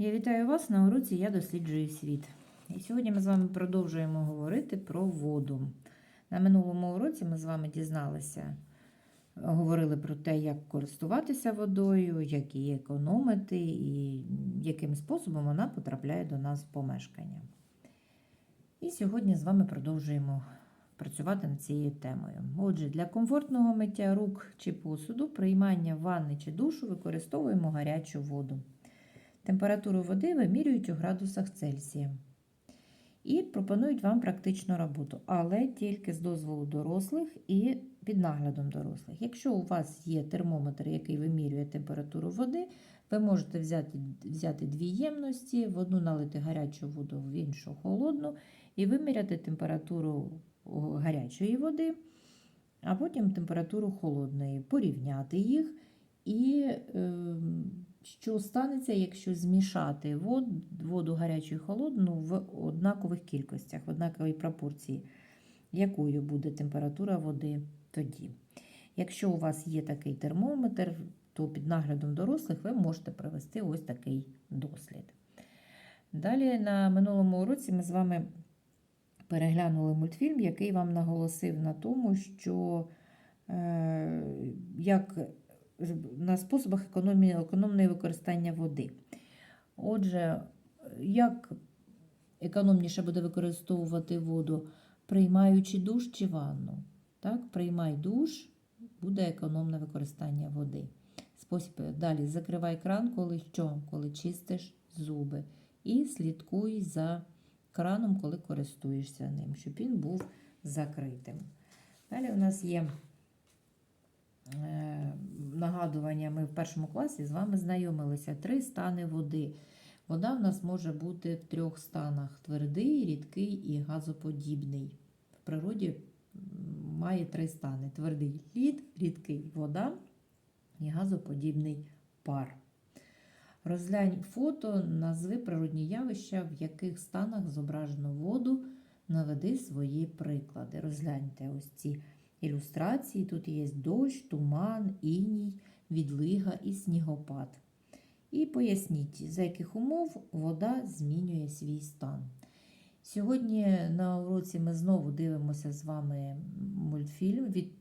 Я вітаю вас на уроці Я досліджую світ. І сьогодні ми з вами продовжуємо говорити про воду. На минулому уроці ми з вами дізналися, говорили про те, як користуватися водою, як її економити і яким способом вона потрапляє до нас в помешкання. І сьогодні з вами продовжуємо працювати над цією темою. Отже, для комфортного миття рук чи посуду, приймання ванни чи душу використовуємо гарячу воду. Температуру води вимірюють у градусах Цельсія. І пропонують вам практичну роботу, але тільки з дозволу дорослих і під наглядом дорослих. Якщо у вас є термометр, який вимірює температуру води, ви можете взяти, взяти дві ємності, в одну налити гарячу воду, в іншу холодну, і виміряти температуру гарячої води, а потім температуру холодної, порівняти їх. І е, що станеться, якщо змішати воду, гарячу і холодну в однакових кількостях, в однаковій пропорції, якою буде температура води тоді. Якщо у вас є такий термометр, то під наглядом дорослих ви можете провести ось такий дослід. Далі на минулому уроці ми з вами переглянули мультфільм, який вам наголосив на тому, що е, як на способах економії, економної використання води. Отже, як економніше буде використовувати воду, приймаючи душ чи ванну. Так, Приймай душ, буде економне використання води. Спосіб далі закривай кран, коли що? Коли чистиш зуби. І слідкуй за краном, коли користуєшся ним, щоб він був закритим. Далі у нас є е, нагадування, ми в першому класі з вами знайомилися. Три стани води. Вода в нас може бути в трьох станах: твердий, рідкий і газоподібний. В природі має три стани: твердий лід, рідкий вода і газоподібний пар. Розглянь фото, назви природні явища, в яких станах зображено воду, наведи свої приклади. Розгляньте ось ці ілюстрації. Тут є дощ, туман, іній, відлига і снігопад. І поясніть, за яких умов вода змінює свій стан. Сьогодні на уроці ми знову дивимося з вами мультфільм від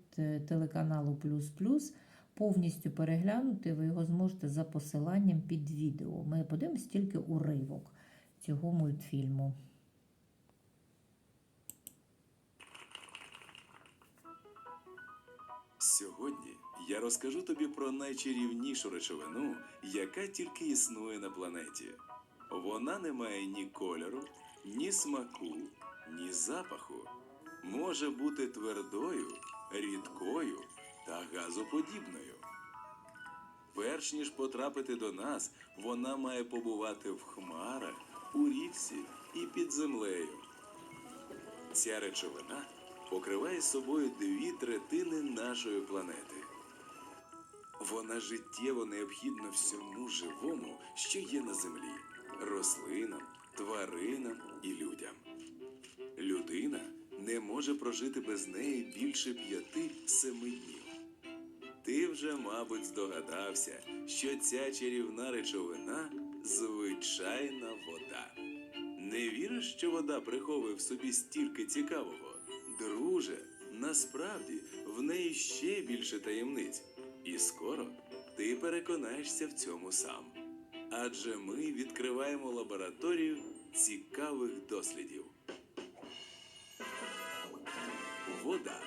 телеканалу Плюс Плюс. Повністю переглянути ви його зможете за посиланням під відео. Ми подивимося тільки уривок цього мультфільму. Сьогодні я розкажу тобі про найчарівнішу речовину, яка тільки існує на планеті. Вона не має ні кольору, ні смаку, ні запаху. Може бути твердою, рідкою та газоподібною. Перш ніж потрапити до нас, вона має побувати в хмарах, у річці і під землею. Ця речовина покриває собою дві третини нашої планети. Вона життєво необхідна всьому живому, що є на землі рослинам, тваринам і людям. Людина не може прожити без неї більше п'яти-семи днів. Ти вже, мабуть, здогадався, що ця чарівна речовина звичайна вода. Не віриш, що вода приховує в собі стільки цікавого? Друже, насправді в неї ще більше таємниць, і скоро ти переконаєшся в цьому сам. Адже ми відкриваємо лабораторію цікавих дослідів. Вода.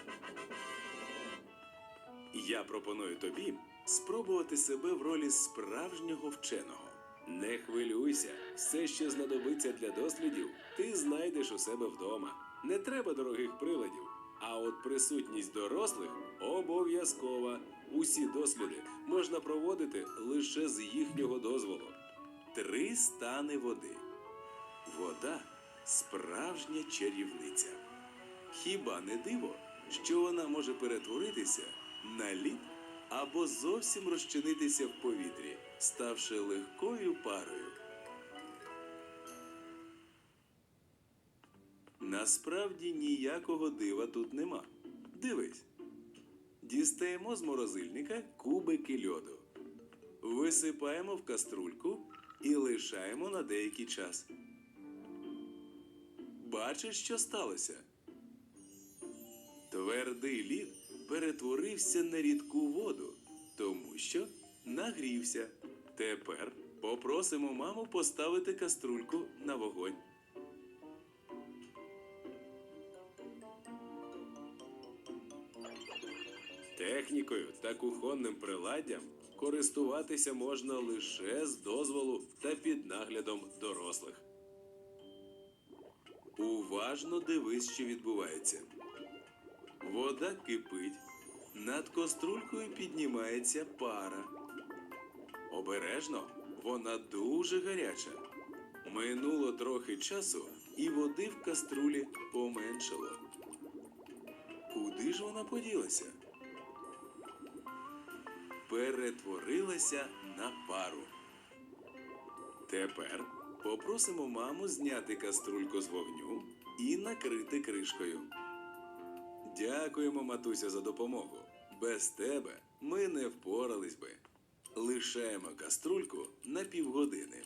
Я пропоную тобі спробувати себе в ролі справжнього вченого. Не хвилюйся, все, що знадобиться для дослідів, ти знайдеш у себе вдома. Не треба дорогих приладів. А от присутність дорослих обов'язкова. Усі досліди можна проводити лише з їхнього дозволу. Три стани води. Вода справжня чарівниця. Хіба не диво, що вона може перетворитися на лід або зовсім розчинитися в повітрі, ставши легкою парою. Насправді ніякого дива тут нема. Дивись. Дістаємо з морозильника кубики льоду. Висипаємо в каструльку і лишаємо на деякий час. Бачиш, що сталося? Твердий лід перетворився на рідку воду, тому що нагрівся. Тепер попросимо маму поставити каструльку на вогонь. Технікою та кухонним приладдям користуватися можна лише з дозволу та під наглядом дорослих. Уважно дивись, що відбувається. Вода кипить, над каструлькою піднімається пара. Обережно, вона дуже гаряча. Минуло трохи часу, і води в каструлі поменшало. Куди ж вона поділася? Перетворилася на пару. Тепер попросимо маму зняти каструльку з вогню і накрити кришкою. Дякуємо, матуся, за допомогу. Без тебе ми не впорались би. Лишаємо каструльку на півгодини.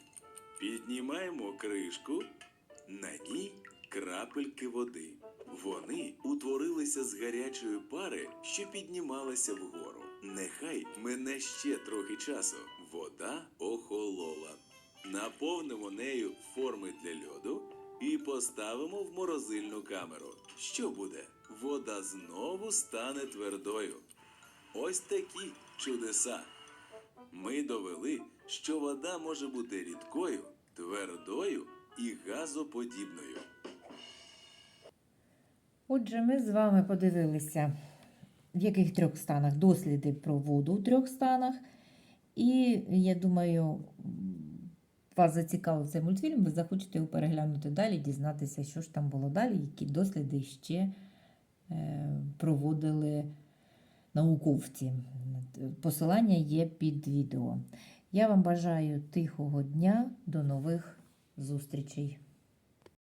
Піднімаємо кришку, на ній крапельки води. Вони утворилися з гарячої пари, що піднімалася вгору. Нехай мине ще трохи часу. Вода охолола. Наповнимо нею форми для льоду і поставимо в морозильну камеру. Що буде? Вода знову стане твердою. Ось такі чудеса. Ми довели, що вода може бути рідкою, твердою і газоподібною. Отже, ми з вами подивилися, в яких трьох станах досліди про воду у трьох станах. І я думаю, вас зацікавив цей мультфільм, ви захочете його переглянути далі, дізнатися, що ж там було далі, які досліди ще е, проводили науковці. Посилання є під відео. Я вам бажаю тихого дня, до нових зустрічей.